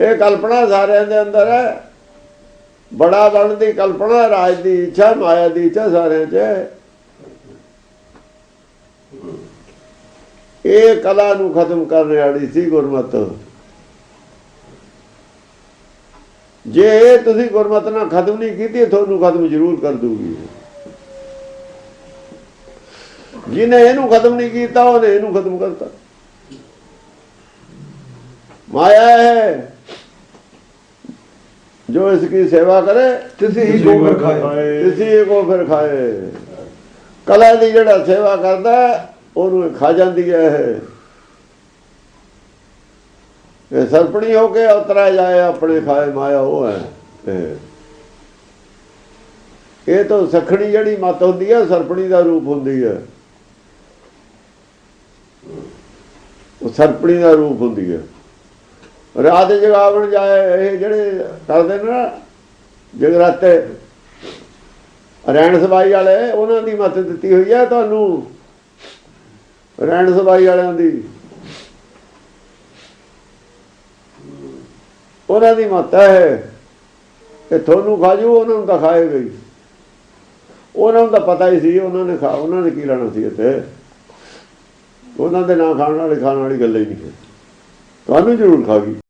ਇਹ ਕਲਪਨਾ ਸਾਰਿਆਂ ਦੇ ਅੰਦਰ ਹੈ। ਬੜਾ ਬਣ ਦੀ ਕਲਪਨਾ, ਰਾਜ ਦੀ ਇੱਛਾ, ਮਾਇਆ ਦੀ ਇੱਛਾ ਸਾਰਿਆਂ 'ਚ ਇਹ ਕਲਾ ਨੂੰ ਖਤਮ ਕਰਨ ਵਾਲੀ ਸੀ ਗੁਰਮਤ। ਜੇ ਇਹ ਤੁਸੀਂ ਗੁਰਮਤ ਨਾਲ ਖਤਮ ਨਹੀਂ ਕੀਤੀ ਤੁਹਾਨੂੰ ਖਤਮ ਜ਼ਰੂਰ ਕਰ ਦੂਗੀ ਜਿਹਨੇ ਇਹਨੂੰ ਖਤਮ ਨਹੀਂ ਕੀਤਾ, ਉਹਨੇ ਇਹਨੂੰ ਖਤਮ ਕਰਤਾ। ਮਾਇਆ ਹੈ। ਜੋ ਇਸ ਦੀ ਸੇਵਾ ਕਰੇ ਤੁਸੀਂ ਹੀ ਗੋਬਰ ਖਾਏ। ਇਸੇ ਕੋ ਫਿਰ ਖਾਏ। ਕਲਾ ਦੀ ਜਿਹੜਾ ਸੇਵਾ ਕਰਦਾ ਉਹਨੂੰ ਖਾ ਜਾਂਦੀ ਹੈ। ਇਹ ਇਹ ਸਰਪਣੀ ਹੋ ਕੇ ਉਤਰਾ ਜਾਏ ਆਪਣੇ ਖਾਏ ਮਾਇਆ ਉਹ ਹੈ। ਇਹ ਤਾਂ ਸਖਣੀ ਜਿਹੜੀ ਮਤ ਹੁੰਦੀ ਹੈ ਸਰਪਣੀ ਦਾ ਰੂਪ ਹੁੰਦੀ ਹੈ। ਉਹ ਸਰਪਣੀ ਦਾ ਰੂਪ ਹੁੰਦੀ ਹੈ। ਰਾਤ ਜਗਾਵਣ ਜਾਏ, ਇਹ ਜਿਹੜੇ ਕਰਦੇ ਨੇ ਨਾ, ਜਗਰਾਤੇ, ਰਹਿਣ ਸਬਾਈ ਵਾਲੇ, ਉਹਨਾਂ ਦੀ ਮਤ ਦਿੱਤੀ ਹੋਈ ਹੈ ਤੁਹਾਨੂੰ। ਰਹਿਣ ਸਬਾਈ ਵਾਲਿਆਂ ਦੀ। ਉਹਨਾਂ ਦੀ ਮਤ ਹੈ ਕਿ ਤੁਹਾਨੂੰ ਖਾਜੂ, ਉਹਨਾਂ ਨੂੰ ਤਾਂ ਖਾਏ ਗਈ। ਉਹਨਾਂ ਨੂੰ ਤਾਂ ਪਤਾ ਹੀ ਸੀ, ਉਹਨਾਂ ਨੇ ਖਾ, ਉਹਨਾਂ ਨੇ ਕੀ ਲੈਣਾ ਸੀ ਇੱਥੇ। ਉਹਨਾਂ ਦੇ ਨਾ ਖਾਣ ਵਾਲੇ, ਖਾਣ ਵਾਲੀ ਗੱਲ ਹੀ ਨਹੀਂ ਹੈ। ਤੁਹਾਨੂੰ ਜ਼ਰੂਰ ਖਾ ਗਈ।